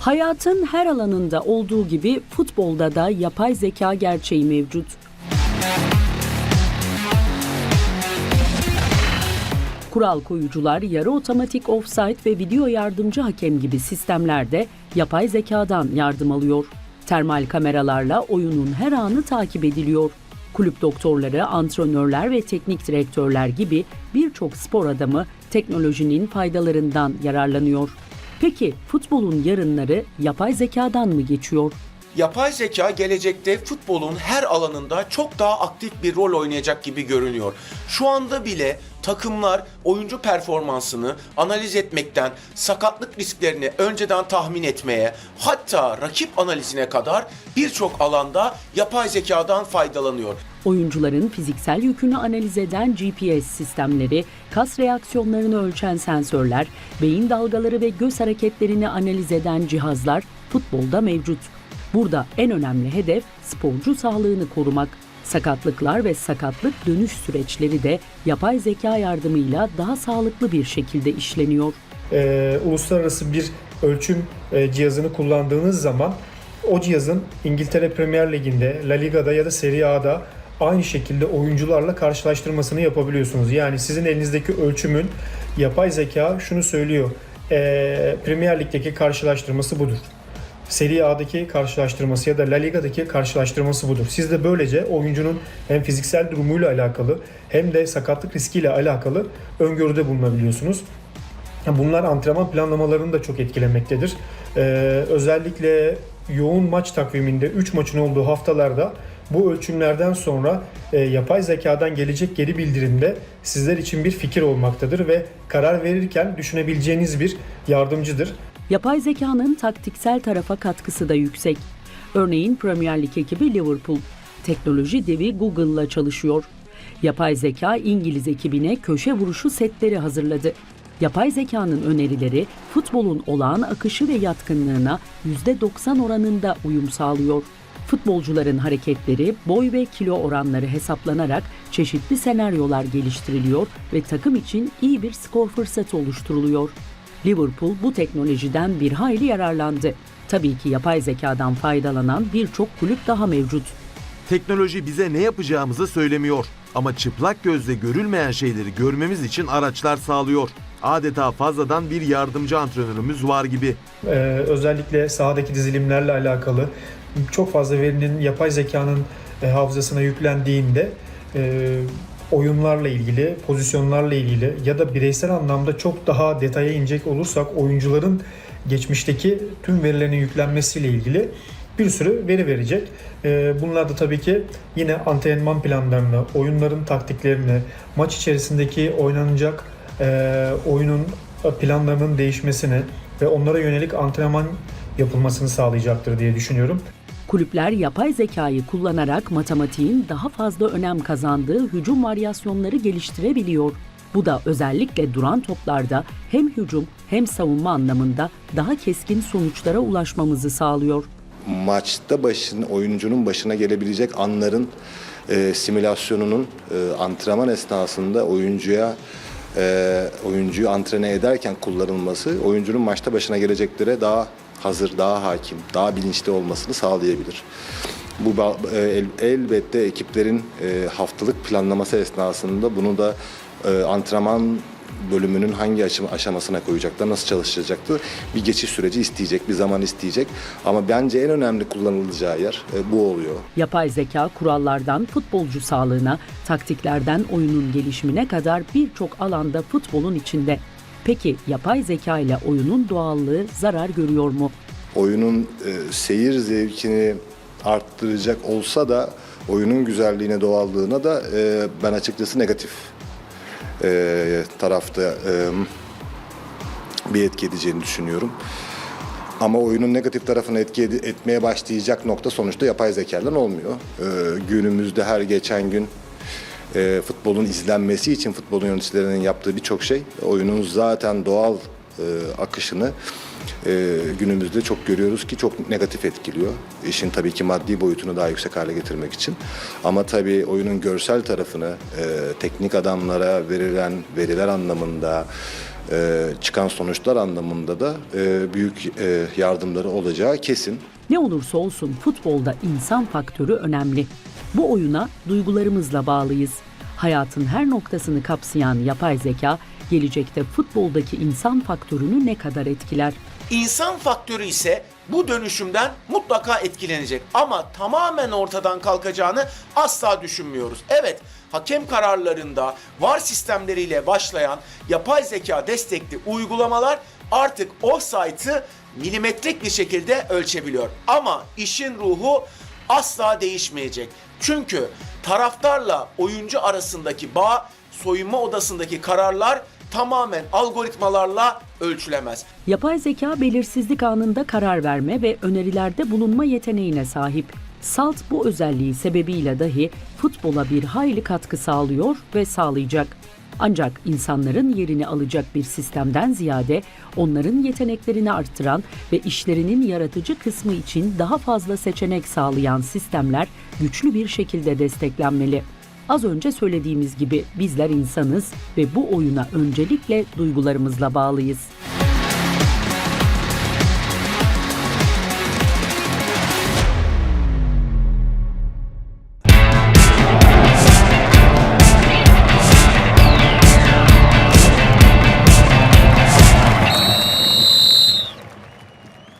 Hayatın her alanında olduğu gibi futbolda da yapay zeka gerçeği mevcut. Kural koyucular yarı otomatik offside ve video yardımcı hakem gibi sistemlerde yapay zekadan yardım alıyor. Termal kameralarla oyunun her anı takip ediliyor. Kulüp doktorları, antrenörler ve teknik direktörler gibi birçok spor adamı teknolojinin faydalarından yararlanıyor. Peki futbolun yarınları yapay zekadan mı geçiyor? Yapay zeka gelecekte futbolun her alanında çok daha aktif bir rol oynayacak gibi görünüyor. Şu anda bile takımlar oyuncu performansını analiz etmekten, sakatlık risklerini önceden tahmin etmeye, hatta rakip analizine kadar birçok alanda yapay zekadan faydalanıyor. Oyuncuların fiziksel yükünü analiz eden GPS sistemleri, kas reaksiyonlarını ölçen sensörler, beyin dalgaları ve göz hareketlerini analiz eden cihazlar futbolda mevcut. Burada en önemli hedef sporcu sağlığını korumak. Sakatlıklar ve sakatlık dönüş süreçleri de yapay zeka yardımıyla daha sağlıklı bir şekilde işleniyor. e, uluslararası bir ölçüm e, cihazını kullandığınız zaman o cihazın İngiltere Premier Ligi'nde, La Liga'da ya da Serie A'da aynı şekilde oyuncularla karşılaştırmasını yapabiliyorsunuz. Yani sizin elinizdeki ölçümün yapay zeka şunu söylüyor. e, Premier Lig'deki karşılaştırması budur. Serie A'daki karşılaştırması ya da La Liga'daki karşılaştırması budur. Siz de böylece oyuncunun hem fiziksel durumuyla alakalı hem de sakatlık riskiyle alakalı öngörüde bulunabiliyorsunuz. Bunlar antrenman planlamalarını da çok etkilemektedir. Ee, özellikle yoğun maç takviminde 3 maçın olduğu haftalarda bu ölçümlerden sonra e, yapay zekadan gelecek geri bildirimde sizler için bir fikir olmaktadır ve karar verirken düşünebileceğiniz bir yardımcıdır. Yapay zekanın taktiksel tarafa katkısı da yüksek. Örneğin Premier Lig ekibi Liverpool, teknoloji devi Google'la çalışıyor. Yapay zeka İngiliz ekibine köşe vuruşu setleri hazırladı. Yapay zekanın önerileri futbolun olağan akışı ve yatkınlığına %90 oranında uyum sağlıyor. Futbolcuların hareketleri, boy ve kilo oranları hesaplanarak çeşitli senaryolar geliştiriliyor ve takım için iyi bir skor fırsatı oluşturuluyor. Liverpool bu teknolojiden bir hayli yararlandı. Tabii ki yapay zekadan faydalanan birçok kulüp daha mevcut. Teknoloji bize ne yapacağımızı söylemiyor ama çıplak gözle görülmeyen şeyleri görmemiz için araçlar sağlıyor. Adeta fazladan bir yardımcı antrenörümüz var gibi. Ee, özellikle sahadaki dizilimlerle alakalı çok fazla verinin yapay zekanın e, hafızasına yüklendiğinde e, oyunlarla ilgili, pozisyonlarla ilgili ya da bireysel anlamda çok daha detaya inecek olursak oyuncuların geçmişteki tüm verilerinin yüklenmesiyle ilgili bir sürü veri verecek. E, bunlar da tabii ki yine antrenman planlarını, oyunların taktiklerini, maç içerisindeki oynanacak e, oyunun planlarının değişmesini ve onlara yönelik antrenman yapılmasını sağlayacaktır diye düşünüyorum. Kulüpler yapay zekayı kullanarak matematiğin daha fazla önem kazandığı hücum varyasyonları geliştirebiliyor. Bu da özellikle duran toplarda hem hücum hem savunma anlamında daha keskin sonuçlara ulaşmamızı sağlıyor. maçta başın oyuncunun başına gelebilecek anların e, simülasyonunun e, antrenman esnasında oyuncuya e, oyuncuyu antrene ederken kullanılması oyuncunun maçta başına geleceklere daha hazır, daha hakim, daha bilinçli olmasını sağlayabilir. Bu e, el- elbette ekiplerin e, haftalık planlaması esnasında bunu da e, antrenman bölümünün hangi aşama- aşamasına koyacaklar, nasıl çalışacaktır bir geçiş süreci isteyecek, bir zaman isteyecek. Ama bence en önemli kullanılacağı yer e, bu oluyor. Yapay zeka kurallardan futbolcu sağlığına, taktiklerden oyunun gelişimine kadar birçok alanda futbolun içinde. Peki yapay zeka ile oyunun doğallığı zarar görüyor mu? Oyunun e, seyir zevkini arttıracak olsa da oyunun güzelliğine, doğallığına da e, ben açıkçası negatif e, tarafta e, bir etki edeceğini düşünüyorum. Ama oyunun negatif tarafını etki ed- etmeye başlayacak nokta sonuçta yapay zekadan olmuyor. E, günümüzde her geçen gün e, futbolun izlenmesi için futbolun yöneticilerinin yaptığı birçok şey oyunun zaten doğal e, akışını e, günümüzde çok görüyoruz ki çok negatif etkiliyor. İşin tabii ki maddi boyutunu daha yüksek hale getirmek için. Ama tabii oyunun görsel tarafını e, teknik adamlara verilen veriler anlamında e, çıkan sonuçlar anlamında da e, büyük e, yardımları olacağı kesin. Ne olursa olsun futbolda insan faktörü önemli. Bu oyuna duygularımızla bağlıyız. Hayatın her noktasını kapsayan yapay zeka gelecekte futboldaki insan faktörünü ne kadar etkiler? İnsan faktörü ise bu dönüşümden mutlaka etkilenecek ama tamamen ortadan kalkacağını asla düşünmüyoruz. Evet, hakem kararlarında VAR sistemleriyle başlayan yapay zeka destekli uygulamalar artık offside'ı milimetrik bir şekilde ölçebiliyor. Ama işin ruhu asla değişmeyecek. Çünkü taraftarla oyuncu arasındaki bağ, soyunma odasındaki kararlar tamamen algoritmalarla ölçülemez. Yapay zeka belirsizlik anında karar verme ve önerilerde bulunma yeteneğine sahip. Salt bu özelliği sebebiyle dahi futbola bir hayli katkı sağlıyor ve sağlayacak. Ancak insanların yerini alacak bir sistemden ziyade onların yeteneklerini arttıran ve işlerinin yaratıcı kısmı için daha fazla seçenek sağlayan sistemler güçlü bir şekilde desteklenmeli. Az önce söylediğimiz gibi bizler insanız ve bu oyuna öncelikle duygularımızla bağlıyız.